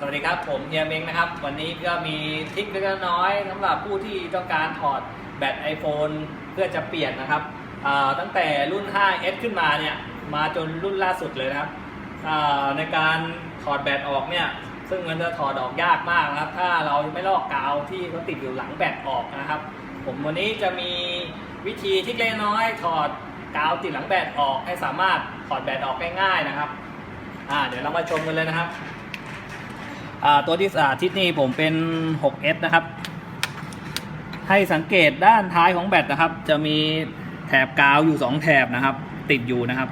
สวัสดีครับ ผมเฮียเมงนะครับ วันนี้ก็มีทริคเล็กน้อยสำหรับผู้ที่ต้องการถอดแบต iPhone เพื่อจะเปลี่ยนนะครับตั้งแต่รุ่น 5s ขึ้นมาเนี่ย มาจนรุ่นล่าสุดเลยนะครับในการถอดแบตออกเนี่ย ซึ่งมันจะถอดออกยากมากนะครับ ถ้าเราไม่ลอกกาวที่เขาติดอยู่หลังแบตออกนะครับ ผมวันนี้จะมีวิธีทริคเล็กน้อยถอดกาวติดหลังแบตออกให้สามารถถอดแบตออกง่ายๆนะครับเดี๋ยวเรามาชมกันเลยนะครับ ตัวที่สาธิตนี่ผมเป็น 6S นะครับ ให้สังเกตด้านท้ายของแบตนะครับ จะมีแถบกาวอยู่ 2 แถบนะครับ ติดอยู่นะครับ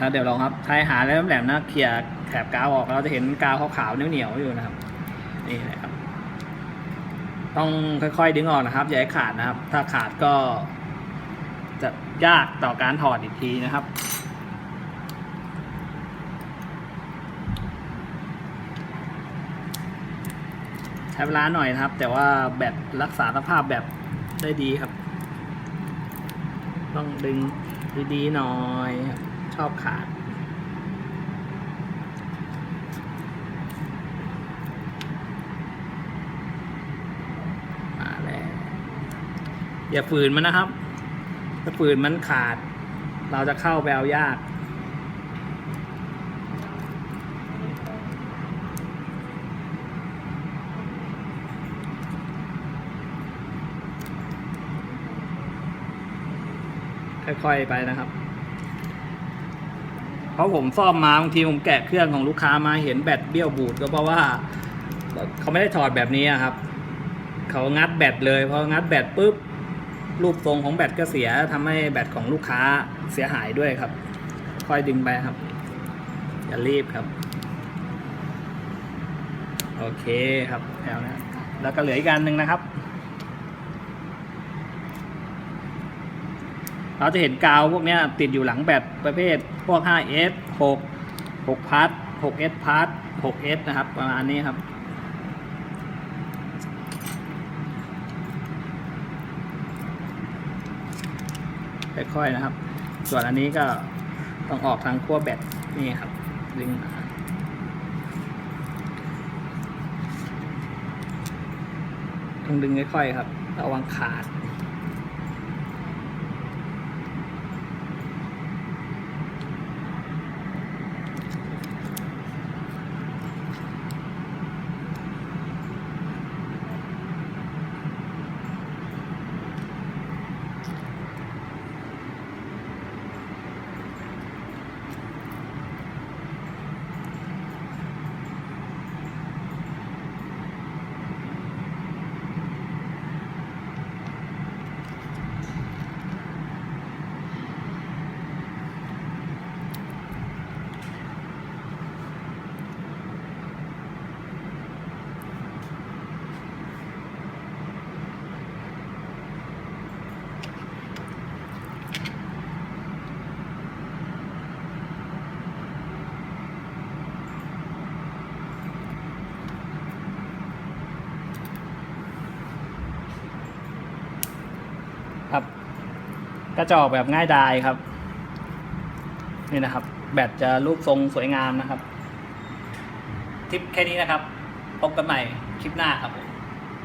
ครับเดี๋ยวลองครับใช้หาแล้วแหลมนะเคลียแถบกาวออกเราจะเห็นกาวขาวๆเหนียวๆอยู่นะครับ นี่นะครับ ต้องค่อยๆดึงออกนะครับอย่าให้ขาดนะครับ ถ้าขาดก็จะยากต่อการถอดอีกทีนะครับ ใช้เวลาหน่อยนะครับ แต่ว่าแบตรักษาสภาพแบบได้ดีครับ ต้องดึงดีๆหน่อยชอบขาดมาแล้วอย่าฝืนมันนะครับ ถ้าฝืนมันขาด เราจะเข้าไปเอายาก ค่อยๆไปนะครับ เพราะผมซ่อมมาบางทีผมแกะเครื่องของลูกค้ามาเห็นแบตเบี้ยวบูดก็เพราะว่าเขาไม่ได้ถอดแบบนี้ครับเขางัดแบตเลยพองัดแบตปุ๊บรูปทรงของแบตก็เสียทำให้แบตของลูกค้าเสียหายด้วยครับ ค่อยดึงไปครับ อย่ารีบครับ โอเคครับแล้วนะแล้วก็เหลืออีกอันหนึ่งนะครับ เราจะเห็นกาวพวกนี้ติดอยู่หลังแบตประเภทพวก 5S 6 6พัท 6S พัท 6S นะครับ ประมาณนี้ครับ ค่อยๆนะครับ ส่วนอันนี้ก็ต้องออกทางขั้วแบตนี่ครับดึงมาต้องดึงค่อยๆครับ ระวังขาด ก็จะออกแบบง่ายดายครับ นี่นะครับ แบตจะรูปทรงสวยงามนะครับ ทิปแค่นี้นะครับ พบกันใหม่คลิปหน้าครับผม